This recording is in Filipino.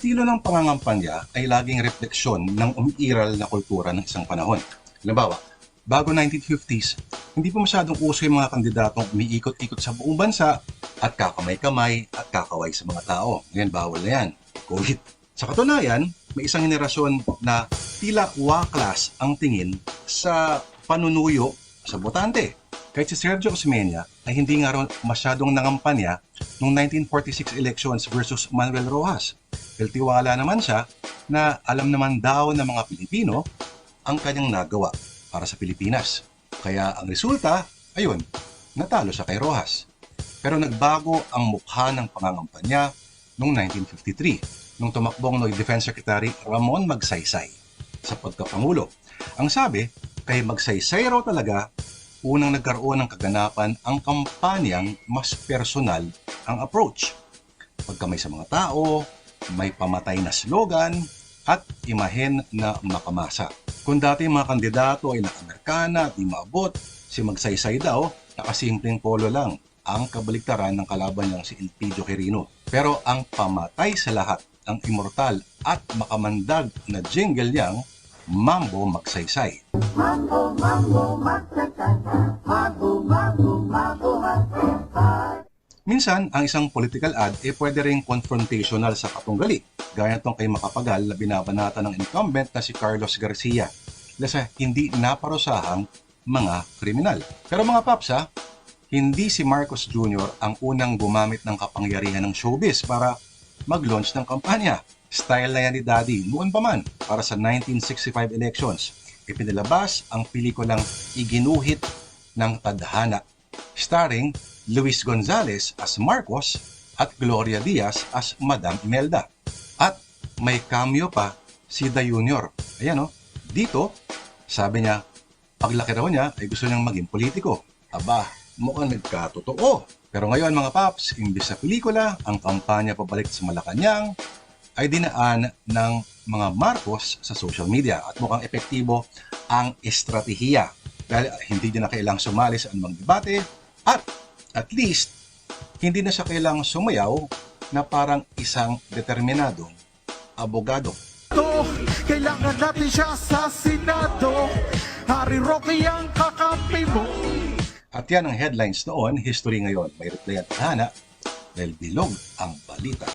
Estilo ng pangangampanya ay laging refleksyon ng umiiral na kultura ng isang panahon. Halimbawa, bago 1950s, hindi pa masyadong uso yung mga kandidatong umiikot-ikot sa buong bansa at kakamay-kamay at kakaway sa mga tao. Ngayon, bawal na yan. COVID. Sa katunayan, may isang henerasyon na tila wa-class ang tingin sa panunuyo sa botante. Kahit si Sergio Osmeña ay hindi nga masyadong nangampanya noong 1946 elections versus Manuel Rojas. Dahil tiwala naman siya na alam naman daw ng mga Pilipino ang kanyang nagawa para sa Pilipinas. Kaya ang resulta, ayun, natalo siya kay Rojas. Pero nagbago ang mukha ng pangangampanya noong 1953 nung tumakbong noy Defense Secretary Ramon Magsaysay sa pagkapangulo. Ang sabi, kay Magsaysay raw talaga unang nagkaroon ng kaganapan ang kampanyang mas personal ang approach. Pagkamay sa mga tao, may pamatay na slogan, at imahen na makamasa. Kung dati mga kandidato ay nakamerkana at di maabot, si Magsaysay daw, nakasimpleng polo lang ang kabaliktaran ng kalaban niyang si Elpidio Quirino. Pero ang pamatay sa lahat, ang immortal at makamandag na jingle niyang Mambo Magsaysay. Minsan, ang isang political ad ay pwede ring confrontational sa katunggali. Gaya itong kay Makapagal na binabanata ng incumbent na si Carlos Garcia na sa hindi naparusahang mga kriminal. Pero mga paps ha, hindi si Marcos Jr. ang unang gumamit ng kapangyarihan ng showbiz para mag-launch ng kampanya. Style na yan ni Daddy noon pa man para sa 1965 elections. Ipinalabas ang pelikulang Iginuhit ng Tadhana starring Luis Gonzalez as Marcos at Gloria Diaz as Madam Imelda. At may cameo pa si Da Junior. Ayan o, dito, sabi niya, paglaki raw niya ay gusto niyang maging politiko. Aba, mukhang nagkatotoo. Pero ngayon mga paps, imbis sa pelikula, ang kampanya pabalik sa Malacanang ay dinaan ng mga Marcos sa social media at mukhang epektibo ang estratehiya dahil hindi niya na kailang sumali sa anumang debate at at least hindi na siya kailang sumayaw na parang isang determinadong abogado. to Kailangan natin siya sa Senado Hari Rocky ang kakampi mo At yan ang headlines noon, history ngayon. May reply at hana dahil bilog ang balita.